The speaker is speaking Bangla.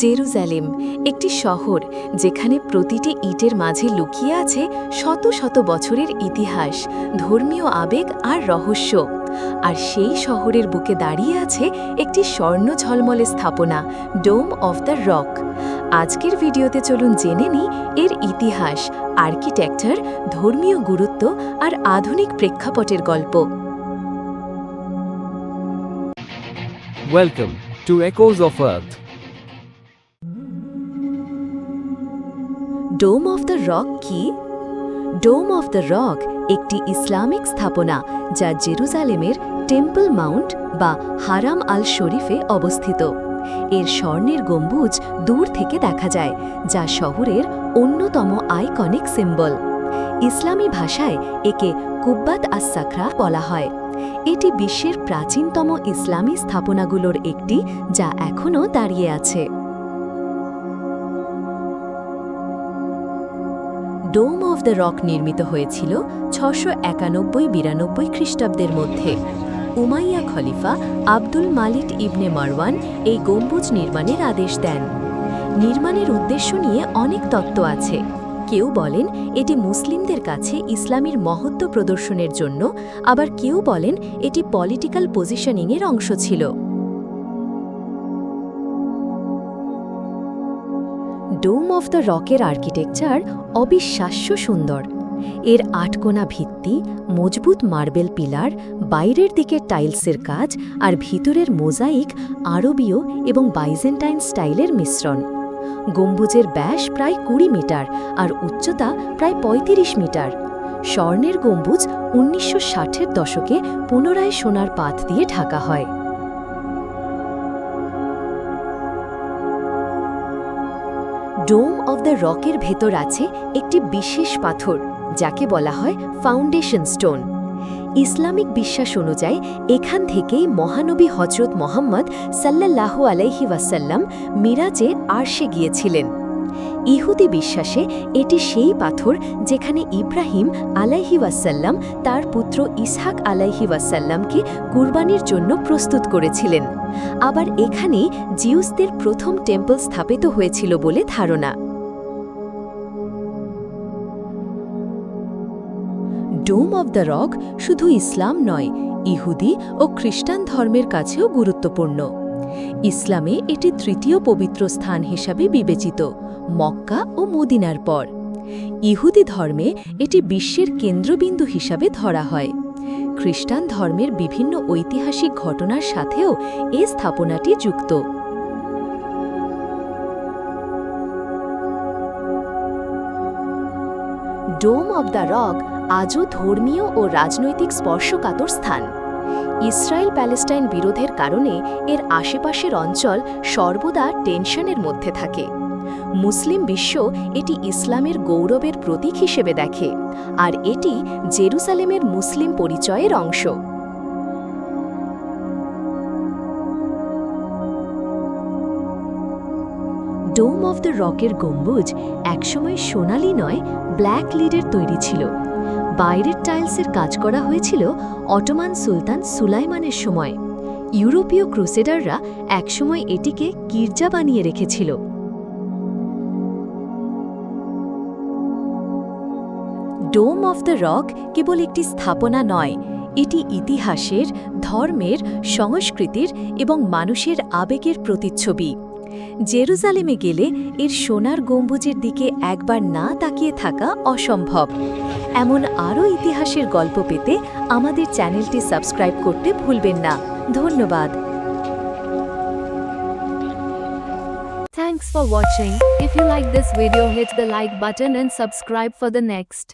জেরুজালেম, একটি শহর যেখানে প্রতিটি ইটের মাঝে লুকিয়ে আছে শত শত বছরের ইতিহাস, ধর্মীয় আবেগ আর রহস্য। আর সেই শহরের বুকে দাঁড়িয়ে আছে একটি স্বর্ণ ঝলমলে স্থাপনা ডোম অফ দ্য রক আজকের ভিডিওতে চলুন জেনে নিই এর ইতিহাস আর্কিটেকচার ধর্মীয় গুরুত্ব আর আধুনিক প্রেক্ষাপটের গল্প। Welcome to Echoes of Earth. Dome of the Rock কি? ডোম অফ দ্য রক একটি ইসলামিক স্থাপনা যা জেরুজালেমের টেম্পল মাউন্ট বা হারাম আল শরীফে অবস্থিত। এর স্বর্ণের গম্বুজ দূর থেকে দেখা যায়, যা শহরের অন্যতম আইকনিক সিম্বল। ইসলামী ভাষায় একে কুব্বাত আস সাখরা বলা হয়। এটি বিশ্বের প্রাচীনতম ইসলামী স্থাপনাগুলোর একটি, যা এখনও দাঁড়িয়ে আছে। ডোম অফ দ্য রক নির্মিত হয়েছিল ছশো একানব্বই বিরানব্বই খ্রিস্টাব্দের মধ্যে। উমাইয়া খলিফা আব্দুল মালিক ইবনে মারওয়ান এই গম্বুজ নির্মাণের আদেশ দেন। নির্মাণের উদ্দেশ্য নিয়ে অনেক তত্ত্ব আছে। কেউ বলেন এটি মুসলিমদের কাছে ইসলামীর মহত্ব প্রদর্শনের জন্য, আবার কেউ বলেন এটি পলিটিক্যাল পজিশনিংয়ের অংশ ছিল। ডোম অফ দ্য রকের আর্কিটেকচার অবিশ্বাস্য সুন্দর। এর আটকোনা ভিত্তি, মজবুত মার্বেল পিলার বাইরের দিকে টাইলসের কাজ আর ভিতরের মোজাইক আরবীয় এবং বাইজেন্টাইন স্টাইলের মিশ্রণ। গম্বুজের ব্যাস প্রায় কুড়ি মিটার আর উচ্চতা প্রায় ৩৫ মিটার। স্বর্ণের গম্বুজ উনিশশো ষাটের দশকে পুনরায় সোনার পাত দিয়ে ঢাকা হয়। ডোম অব দ্য রকের ভেতর আছে একটি বিশেষ পাথর, যাকে বলা হয় ফাউন্ডেশন স্টোন। ইসলামিক বিশ্বাস অনুযায়ী, এখান থেকেই মহানবী হজরত মোহাম্মদ সাল্লাহ আলাইহি ওয়াসাল্লাম মিরাজে আর্শে গিয়েছিলেন। ইহুদি বিশ্বাসে এটি সেই পাথর যেখানে ইব্রাহিম আলাইহি ওয়াসাল্লাম তার পুত্র ইসহাক আলাইহি ওয়াসাল্লামকে কুরবানির জন্য প্রস্তুত করেছিলেন। আবার এখানেই জিউসদের প্রথম টেম্পল স্থাপিত হয়েছিল বলে ধারণা। ডোম অব দ্য রক শুধু ইসলাম নয়, ইহুদি ও খ্রিস্টান ধর্মের কাছেও গুরুত্বপূর্ণ। ইসলামে এটি তৃতীয় পবিত্র স্থান হিসাবে বিবেচিত, মক্কা ও মদিনার পর। ইহুদি ধর্মে এটি বিশ্বের কেন্দ্রবিন্দু হিসাবে ধরা হয়। খ্রিস্টান ধর্মের বিভিন্ন ঐতিহাসিক ঘটনার সাথেও এ স্থাপনাটি যুক্ত। ডোম অব দ্য রক আজও ধর্মীয় ও রাজনৈতিক স্পর্শকাতর স্থান। ইসরায়েল প্যালেস্টাইন বিরোধের কারণে এর আশেপাশের অঞ্চল সর্বদা টেনশনের মধ্যে থাকে। মুসলিম বিশ্ব এটি ইসলামের গৌরবের প্রতীক হিসেবে দেখে, আর এটি জেরুসালেমের মুসলিম পরিচয়ের অংশ। ডোম অফ দ্য রকের গম্বুজ একসময় সোনালি নয়, ব্ল্যাক লিডের তৈরি ছিল। বাইরের টাইলসের কাজ করা হয়েছিল অটোমান সুলতান সুলাইমানের সময়। ইউরোপীয় ক্রুসেডাররা একসময় এটিকে গির্জা বানিয়ে রেখেছিল। ডোম অফ দ্য রক কেবল একটি স্থাপনা নয়, এটি ইতিহাসের, ধর্মের, সংস্কৃতির এবং মানুষের আবেগের প্রতিচ্ছবি। জেরুজালেমে গেলে এর সোনার গম্বুজের দিকে একবার না তাকিয়ে থাকা অসম্ভব। এমন আরও ইতিহাসের গল্প পেতে আমাদের চ্যানেলটি সাবস্ক্রাইব করতে ভুলবেন না ধন্যবাদ Thanks for watching. If you like this video hit the like button and subscribe for the next.